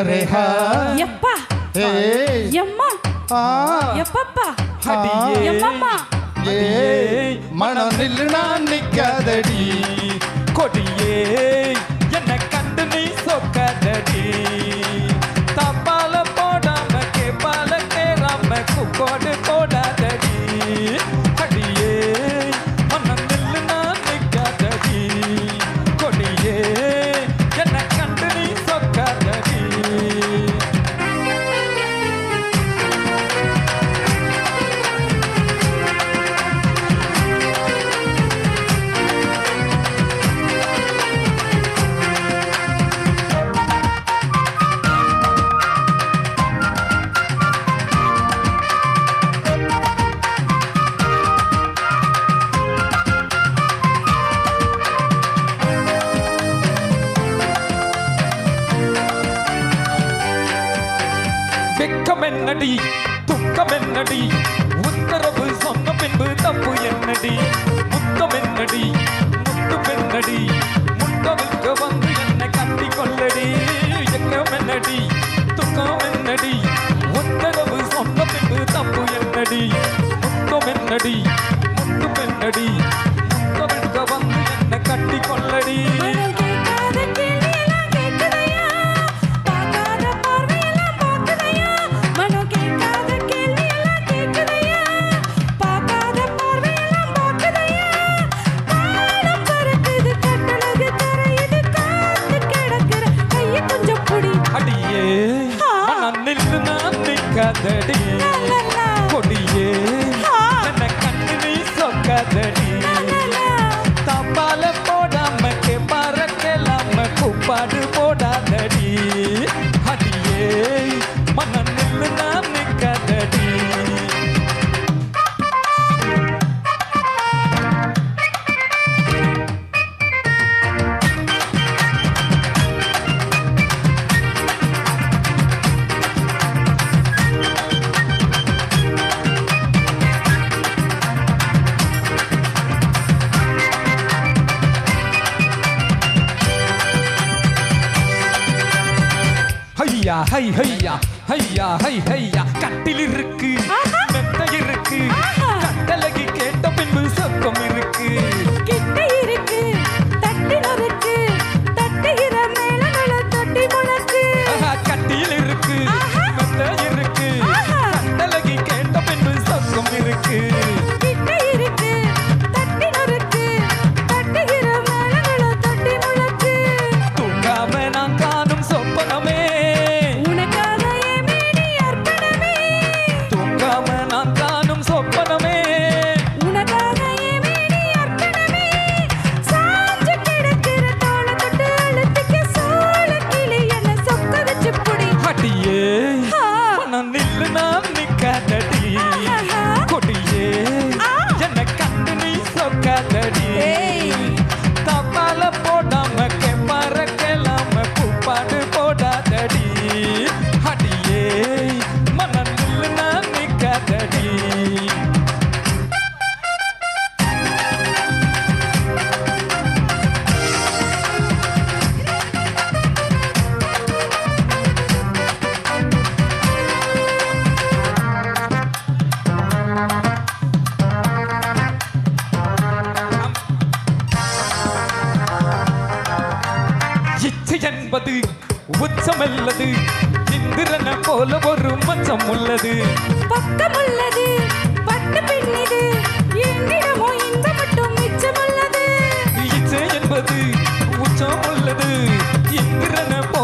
ஹரேஹ எப்பா? எம்மா? எப்பப்பா? எம்மம்மா? ஏய் மனம் நில்லுனா நிக்காதடி. கொடியே. என்னடி? துக்கம் என்னடி? உத்தரவு சொன்ன பின்பு தப்பு என்னடி? முத்தம் என்னடி? முத்து பெண்ணடி முட்டவிற்கு வந்து என்னை கட்டி கொள்ளடி எக்கம் என்னடி? துக்கம் என்னடி? சொக்காதடி. கொடியே என்ன கண்டு நீ சொக்காதடி. தப்பால போடாம பாறக்கெல்லாம கூப்பாடு போடாத ஹையா ஹை ஹையா ஹையா ஹை ஹையா. கட்டில் இருக்கு மெத்தை இருக்கு கட்டழகி கேட்ட பின்பு சொப்பம் இருக்கு என்பது உச்சமல்லது. இந்திரன போல ஒரு மச்சம் உள்ளது பக்கம் உள்ளது பட்டு பின்னிது என்னிடமோ இந்த மட்டும் மிச்சம் உள்ளது இச்சை என்பது உச்சம் உள்ளது இந்திரன போல